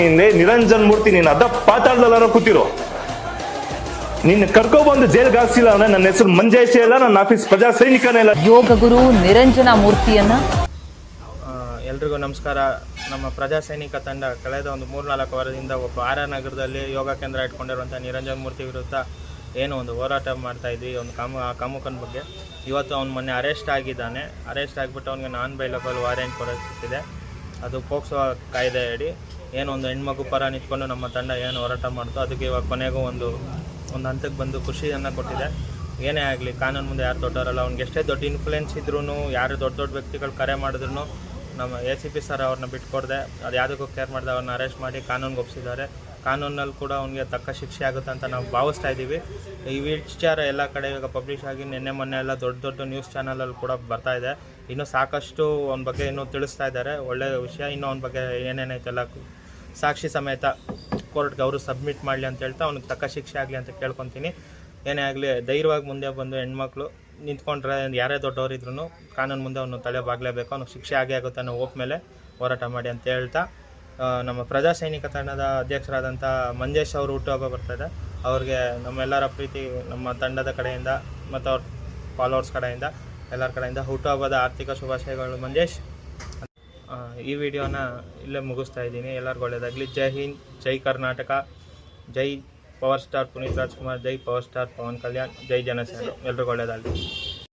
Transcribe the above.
ನಿನ್ನೆ ನಿರಂಜನ್ ಮೂರ್ತಿ ನೀನ್ ಅದ ಪಾತಾಳದಲ್ಲ ಕೂತಿರೋ. ನಿನ್ನ ಕರ್ಕೊಂಡು ಬಂದು ಜೈಲ್ಗೆ ಹಾಕ್ಸಿಲ್ಲ ಅಂದ್ರೆ ನನ್ನ ಹೆಸರು ಮಂಜೇಶ ಇಲ್ಲ ನನ್ನ ಆಫೀಸ್ ಪ್ರಜಾ ಸೈನಿಕನೇ ಇಲ್ಲ. ಯೋಗ ಗುರು ನಿರಂಜನ ಮೂರ್ತಿಯನ್ನ. ಎಲ್ರಿಗೂ ನಮಸ್ಕಾರ. ನಮ್ಮ ಪ್ರಜಾ ಸೈನಿಕ ತಂಡ ಕಳೆದ ಒಂದು ಮೂರ್ನಾಲ್ಕು ವಾರದಿಂದ ಒಬ್ಬ ಆರ್ ಆರ್ ನಗರದಲ್ಲಿ ಯೋಗ ಕೇಂದ್ರ ಇಟ್ಕೊಂಡಿರುವಂಥ ನಿರಂಜನ್ ಮೂರ್ತಿ ವಿರುದ್ಧ ಏನು ಒಂದು ಹೋರಾಟ ಮಾಡ್ತಾ ಇದ್ವಿ ಒಂದು ಕಾಮು ಆ ಕಾಮುಕನ ಬಗ್ಗೆ. ಇವತ್ತು ಅವ್ನು ಮೊನ್ನೆ ಅರೆಸ್ಟ್ ಆಗಿದ್ದಾನೆ. ಅರೆಸ್ಟ್ ಆಗಿಬಿಟ್ಟು ಅವ್ನಿಗೆ ನಾನ್ ಬೈಲಬಲ್ ವಾರೆಂಟ್ ಕೊಡಿಸ್ತಿದೆ. ಅದು ಪೋಕ್ಸೋ ಕಾಯ್ದೆ ಅಡಿ. ಏನು ಒಂದು ಹೆಣ್ಮಗು ಪರ ನಿಂತ್ಕೊಂಡು ನಮ್ಮ ತಂಡ ಏನು ಹೋರಾಟ ಮಾಡ್ತೋ ಅದಕ್ಕೆ ಇವಾಗ ಕೊನೆಗೂ ಒಂದು ಒಂದು ಹಂತಕ್ಕೆ ಬಂದು ಖುಷಿಯನ್ನು ಕೊಟ್ಟಿದೆ. ಏನೇ ಆಗಲಿ, ಕಾನೂನು ಮುಂದೆ ಯಾರು ದೊಡ್ಡವರಲ್ಲ. ಅವ್ನಿಗೆ ಎಷ್ಟೇ ದೊಡ್ಡ ಇನ್ಫ್ಲುಯೆನ್ಸ್ ಇದ್ರೂ ಯಾರು ದೊಡ್ಡ ದೊಡ್ಡ ವ್ಯಕ್ತಿಗಳು ಕರೆ ಮಾಡಿದ್ರು ನಮ್ಮ ಎ ಸಿ ಪಿ ಸರ್ ಅವ್ರನ್ನ ಬಿಟ್ಕೊಡ್ದೆ. ಅದು ಯಾವುದಕ್ಕೂ ಕೇರ್ ಮಾಡಿದೆ ಅವ್ರನ್ನ ಅರೆಸ್ಟ್ ಮಾಡಿ ಕಾನೂನಿಗೆ ಒಪ್ಪಿಸಿದ್ದಾರೆ ಕಾನೂನಲ್ಲಿ ಕೂಡ ಅವನಿಗೆ ತಕ್ಕ ಶಿಕ್ಷೆ ಆಗುತ್ತೆ ಅಂತ ನಾವು ಭಾವಿಸ್ತಾ ಇದ್ದೀವಿ ಈ ವಿಚಾರ ಎಲ್ಲ ಕಡೆ ಇವಾಗ ಪಬ್ಲಿಷ್ ಆಗಿ ನಿನ್ನೆ, ಮೊನ್ನೆ ಎಲ್ಲ ದೊಡ್ಡ ದೊಡ್ಡ ನ್ಯೂಸ್ ಚಾನಲಲ್ಲಿ ಕೂಡ ಬರ್ತಾ ಇದೆ. ಇನ್ನೂ ಸಾಕಷ್ಟು ಅವನ ಬಗ್ಗೆ ಇನ್ನೂ ತಿಳಿಸ್ತಾ ಇದ್ದಾರೆ. ಒಳ್ಳೆಯ ವಿಷಯ. ಇನ್ನೂ ಅವನ ಬಗ್ಗೆ ಏನೇನೈತೆಲ್ಲ ಸಾಕ್ಷಿ ಸಮೇತ ಕೋರ್ಟ್ಗೆ ಅವರು ಸಬ್ಮಿಟ್ ಮಾಡಲಿ ಅಂತ ಹೇಳ್ತಾ ಅವ್ನಿಗೆ ತಕ್ಕ ಶಿಕ್ಷೆ ಆಗಲಿ ಅಂತ ಕೇಳ್ಕೊತೀನಿ. ಏನೇ ಆಗಲಿ, ಧೈರ್ಯವಾಗಿ ಮುಂದೆ ಬಂದು ಹೆಣ್ಮಕ್ಳು ನಿಂತ್ಕೊಂಡ್ರೆ ಯಾರೇ ದೊಡ್ಡವರಿದ್ರು ಕಾನೂನು ಮುಂದೆ ಅವನು ತಲೆ ಬಾಗಲೇಬೇಕು ಅವ್ನಿಗೆ ಶಿಕ್ಷೆ ಆಗೇ ಆಗುತ್ತೆ ಅನ್ನೋ ಹೋಪ್ ಮೇಲೆ ಹೋರಾಟ ಮಾಡಿ ಅಂತ ಹೇಳ್ತಾ ನಮ್ಮ ಪ್ರಜಾ ಸೈನಿಕ ತಂಡದ ಅಧ್ಯಕ್ಷರಾದಂಥ ಮಂಜೇಶ್ ಅವರು ಹುಟ್ಟುಹಬ್ಬ ಬರ್ತಾಯಿದೆ ಅವ್ರಿಗೆ ನಮ್ಮೆಲ್ಲರ ಪ್ರೀತಿ, ನಮ್ಮ ತಂಡದ ಕಡೆಯಿಂದ ಮತ್ತು ಅವ್ರ ಫಾಲೋವರ್ಸ್ ಕಡೆಯಿಂದ, ಎಲ್ಲರ ಕಡೆಯಿಂದ ಹುಟ್ಟುಹಬ್ಬದ ಆರ್ಥಿಕ ಶುಭಾಶಯಗಳು ಮಂಜೇಶ್. ಈ ವಿಡಿಯೋನ ಇಲ್ಲೇ ಮುಗಿಸ್ತಾ ಇದ್ದೀನಿ. ಎಲ್ಲರಿಗೂ ಒಳ್ಳೆಯದಾಗಲಿ. ಜೈ ಹಿಂದ್, ಜೈ ಕರ್ನಾಟಕ, ಜೈ ಪವರ್ ಸ್ಟಾರ್ ಪುನೀತ್ ರಾಜ್ಕುಮಾರ್ ಜೈ ಪವರ್ ಸ್ಟಾರ್ ಪವನ್ ಕಲ್ಯಾಣ್ ಜೈ ಜನಸೇನೆ. ಎಲ್ರಿಗೂ ಒಳ್ಳೆಯದಾಗಲಿ.